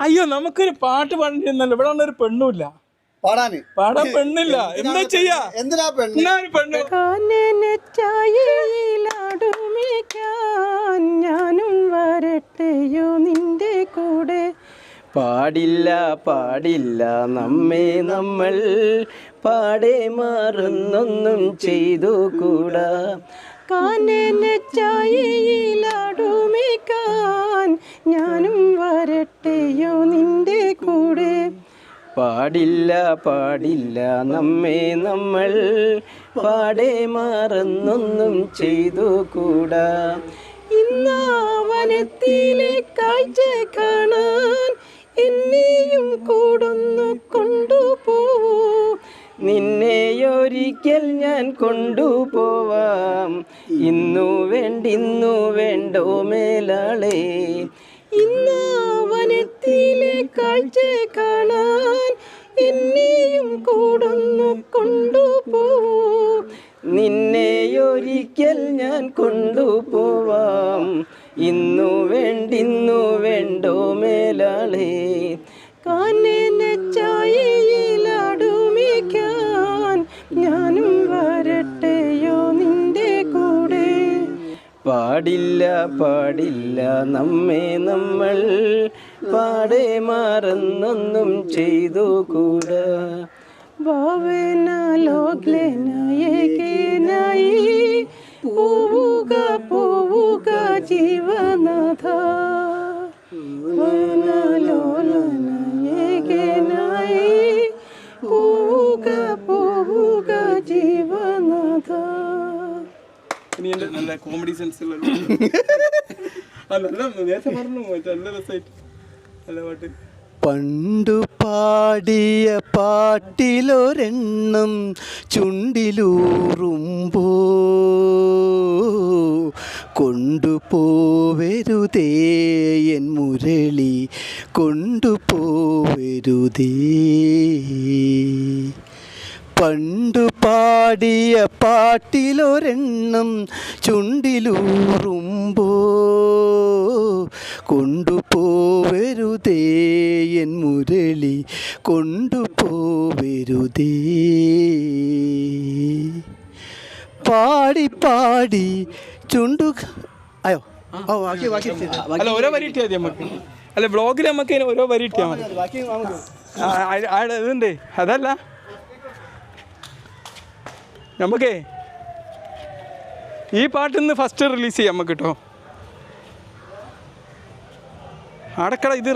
അയ്യോ നമുക്കൊരു പാട്ട് പാടേണ്ടിരുന്നല്ലോ ഇവിടെ ഒരു പെണ്ണുമില്ല. പാടാന്. പാടാൻ പെണ്ണില്ല. എന്താ ചെയ്യാ? എന്തിനാ പെണ്ണ്? കാനനച്ചായിലാടുമിക്കാൻ ഞാനും വരട്ടെയോ നിന്റെ കൂടെ? പാടില്ല പാടില്ല. നമ്മെ നമ്മൾ പാടെ മാറുന്നൊന്നും ചെയ്തു കൂടാ കാനനച്ചായിലാടുമിക്കാൻ ഞാനും വരട്ടെയോ നിന്റെ കൂടെ? പാടില്ല പാടില്ല നമ്മെ നമ്മൾ പാടെ മാറുന്നൊന്നും ചെയ്തു കൂടാ. ഇന്നാവനത്തിലെ കാഴ്ച കാണാൻ എന്നെയും കൂടൊന്നു കൊണ്ടുപോവൂ. നിന്നെയൊരിക്കൽ ഞാൻ കൊണ്ടുപോവാം. ഇന്നു വേണ്ടിന്നു വേണ്ടോ മേലാളെ. ഇന്നാവനത്തിലെ കാഴ്ച കാണാൻ എന്നെയും കൂടൊന്നു കൊണ്ടുപോവൂ. നിന്നെയൊരിക്കൽ ഞാൻ കൊണ്ടുപോവാം. ഇന്നു വേണ്ടിന്നു വേണ്ടോ മേലാളെ. പാടില്ല പാടില്ല നമ്മെ നമ്മൾ. പാടെ മാറുന്നൊന്നും ചെയ്തു കൂടാ ഭാവനാലോകനായി പോവുക പോവുക ജീവനാഥ. എന്റെ നല്ല കോമഡി സെൻസ് ഉള്ള നല്ല നേരത്തെ പറഞ്ഞു നല്ല രസമായിട്ട് നല്ല പാട്ട്. പണ്ടു പാടിയ പാട്ടിലൊരെണ്ണം ചുണ്ടിലൂറുമ്പോ കൊണ്ടുപോവരുതേ എൻ മുരളി കൊണ്ടുപോവരുതേ. പണ്ടു പാടിയ പാട്ടിലൊരെണ്ണം ചുണ്ടിലൂറുമ്പോ കൊണ്ടുപോവരുതേ എൻ മുരളി കൊണ്ടുപോവരുതേ. പാടി പാടി ചുണ്ടു അയ്യോ അല്ല ഓരോ വരി ഇട്ടിയാൽ മതി നമുക്ക്. അല്ല ബ്ലോഗിൽ നമുക്ക് ഓരോ വരി ഇട്ടിയാ മതി. അതല്ല. നമുക്കേ ഈ പാട്ട് ഇന്ന് ഫസ്റ്റ് റിലീസ് ചെയ്യാം നമുക്ക് കേട്ടോ അടക്കട ഇത്